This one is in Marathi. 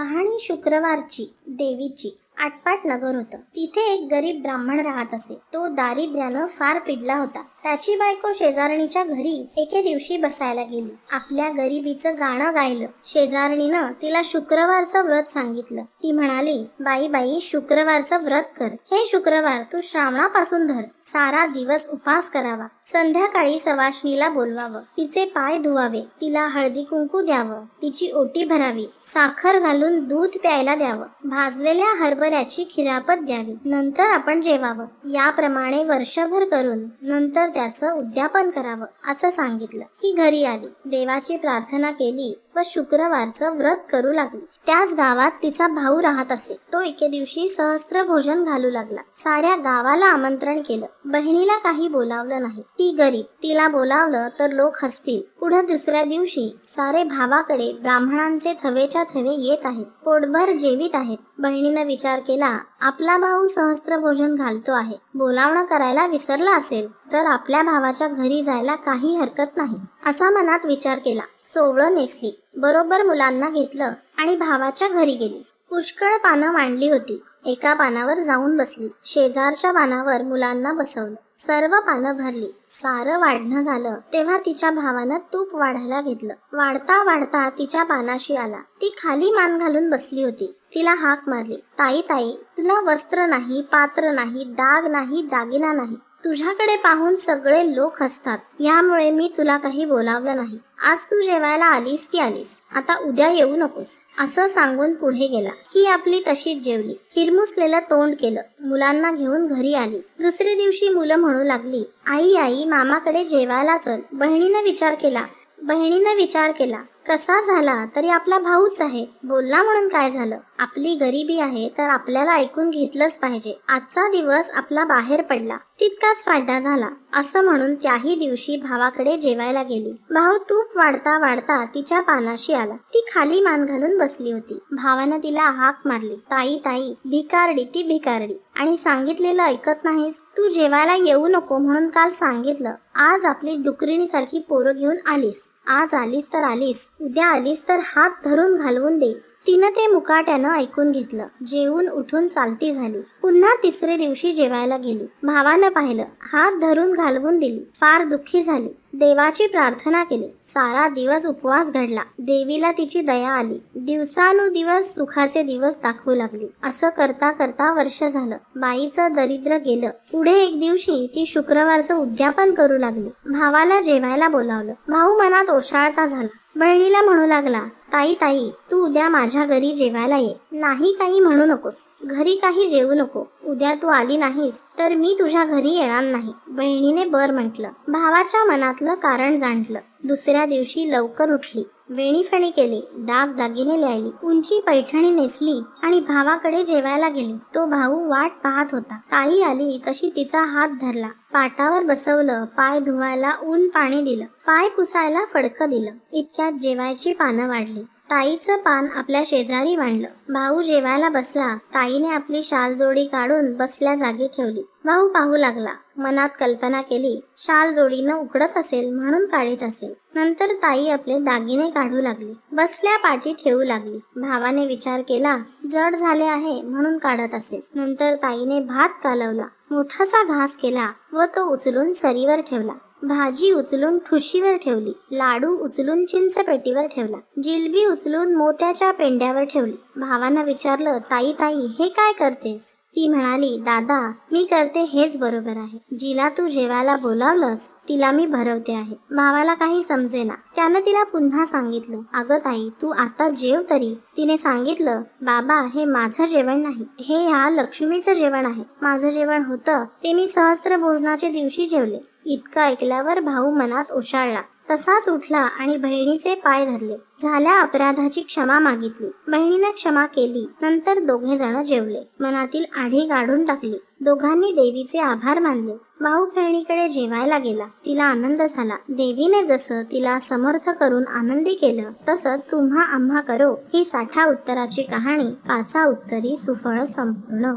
कहाणी शुक्रवारची देवीची आटपाट नगर होतं. तिथे एक गरीब ब्राह्मण राहत असे. तो दारिद्र्यानं फार पिडला होता. त्याची बायको शेजारणीच्या घरी एके दिवशी बसायला गेली. आपल्या गरिबीचं गाणं गायलं. शेजारणीनं तिला शुक्रवारचं व्रत सांगितलं. ती म्हणाली बाई बाई शुक्रवारचं व्रत कर. हे शुक्रवार तू श्रावणापासून धर. सारा दिवस उपास करावा. संध्याकाळी सवाशणीला बोलवावं. तिचे पाय धुवावे. तिला हळदी कुंकू द्यावं. तिची ओटी भरावी. साखर घालून दूध प्यायला द्यावं. भाजलेल्या हरभऱ्याची खिरापत द्यावी. नंतर आपण जेवावं. याप्रमाणे वर्षभर करून नंतर त्याचं उद्यापन करावं असं सांगितलं. ही घरी आली. देवाची प्रार्थना केली. व शुक्रवारचं व्रत करू लागली. त्याच गावात तिचा भाऊ राहत असे. तो एके दिवशी सहस्त्र भोजन घालू लागला. साऱ्या गावाला आमंत्रण केलं. बहिणीला काही बोलावलं नाही. ती गरीब. तिला बोलावलं तर लोक हसतील. पुढे दुसऱ्या दिवशी सारे भावाकडे ब्राह्मणांचे थवेच्या थवे येत आहेत. पोटभर जेवीत आहेत. बहिणीनं विचार केला आपला भाऊ सहस्त्र भोजन घालतो आहे. बोलावणं करायला विसरला असेल तर आपल्या भावाच्या घरी जायला काही हरकत नाही. असा मनात विचार केला. सोवळं नेसली. बरोबर मुलांना घेतलं आणि भावाच्या घरी गेली. पुष्कळ पानं मांडली होती. एका पानावर जाऊन बसली. शेजारच्या पानावर मुलांना बसवलं. सर्व पानं भरली. सारं वाढणं झालं. तेव्हा तिच्या भावानं तूप वाढायला घेतलं. वाढता वाढता तिच्या पानाशी आला. ती खाली मान घालून बसली होती. तिला हाक मारली. ताई ताई तुला वस्त्र नाही पात्र नाही डाग नाही दागिना नाही. तुझ्याकडे पाहून सगळे लोक हसतात. यामुळे मी तुला काही बोलावलं नाही. आज तू जेवायला आलीस ती आलीस. आता उद्या येऊ नकोस. असं सांगून पुढे गेला. ही आपली तशीच जेवली. हिरमुसलेलं तोंड केलं. मुलांना घेऊन घरी आली. दुसऱ्या दिवशी मुलं म्हणू लागली आई आई मामाकडे जेवायला चल. बहिणीनं विचार केला. बहिणीनं विचार केला कसा झाला? तरी आपला भाऊच आहे. बोलला म्हणून काय झालं? आपली गरिबी आहे तर आपल्याला ऐकून घेतलंच पाहिजे. आजचा दिवस आपला बाहेर पडला. तितकाच फायदा झाला. असं म्हणून त्याही दिवशी भावाकडे जेवायला गेली. भाऊ तूप वाढता वाढता तिच्या पानाशी आला. ती खाली मान घालून बसली होती. भावानं तिला हाक मारली. ताई ताई भिकारडी ती भिकारडी. आणि सांगितलेलं ऐकत नाहीस? तू जेवायला येऊ नको म्हणून काल सांगितलं. आज आपली डुकरिणीसारखी पोरं घेऊन आलीस. आज आलीस तर आलीस. उद्या आलीस तर हात धरून घालवून दे. तिनं ते मुकाट्यानं ऐकून घेतलं. जेवून उठून चालती झाली. पुन्हा तिसरे दिवशी जेवायला गेली. भावानं पाहिलं हात धरून घालवून दिली. फार दुःखी झाली. देवाची प्रार्थना केली. सारा दिवस उपवास घडला. देवीला तिची दया आली. दिवसानुदिवस सुखाचे दिवस दाखवू लागली. असं करता करता वर्ष झालं. बाईचं दरिद्र गेलं. पुढे एक दिवशी ती शुक्रवारचं उद्यापन करू लागली. भावाला जेवायला बोलावलं. भाऊ मनात ओशाळता झाला. बहिणीला म्हणू लागला ताई ताई तू उद्या माझ्या घरी जेवायला ये. नाही काही म्हणू नकोस. घरी काही जेवू नको. उद्या तू आली नाहीस तर मी तुझ्या घरी येणार नाही बहिणीने बर म्हटलं. भावाच्या मनातलं कारण जाणलं. दुसऱ्या दिवशी लवकर उठली. वेणीफणी केली दाग दागिने लिहायली उंची पैठणी नेसली आणि भावाकडे जेवायला गेली. तो भाऊ वाट पाहत होता. ताई आली तशी तिचा हात धरला. पाटावर बसवलं पाय धुवायला ऊन पाणी दिलं पाय पुसायला फडकं दिलं. इतक्यात जेवायची पानं वाढली. ताईचं पान आपल्या शेजारी मांडलं. भाऊ जेवायला बसला. ताईने आपली शाल जोडी काढून बसल्या जागी ठेवली. भाऊ पाहू लागला. मनात कल्पना केली शाल जोडीनं उकडत असेल म्हणून काढीत असेल. नंतर ताई आपले दागिने काढू लागली. बसल्या पाठी ठेवू लागली. भावाने विचार केला जड झाले आहे म्हणून काढत असेल. नंतर ताईने भात कालवला. मोठासा घास केला व तो उचलून सरीवर ठेवला. भाजी उचलून ठुशीवर ठेवली. लाडू उचलून चिंच पेटीवर ठेवला. जिलबी उचलून मोत्याच्या पेंड्यावर ठेवली. भावानं विचारलं ताई ताई हे काय करतेस? ती म्हणाली दादा मी करते हेच बरोबर आहे. जिला तू जेवायला बोलावलंस तिला मी भरवते आहे. भावाला काही समजेना. त्यानं तिला पुन्हा सांगितलं अगं ताई तू आता जेव तरी. तिने सांगितलं बाबा हे माझं जेवण नाही. हे ह्या लक्ष्मीचं जेवण आहे. माझं जेवण होतं ते मी सहस्त्र भोजनाच्या दिवशी जेवले. इतकं ऐकल्यावर भाऊ मनात ओशाळला. तसाच उठला आणि बहिणीचे पाय धरले. झाल्या अपराधाची क्षमा मागितली. बहिणीने क्षमा केली. नंतर दोघे जण जेवले. मनातील आढी काढून टाकली. दोघांनी देवीचे आभार मानले. भाऊ बहिणीकडे जेवायला गेला. तिला आनंद झाला. देवीने जसं तिला समर्थ करून आनंदी केलं तसं तुम्हा आम्हा करो. ही साठा उत्तराची कहाणी पाचा उत्तरी सुफळ संपूर्ण.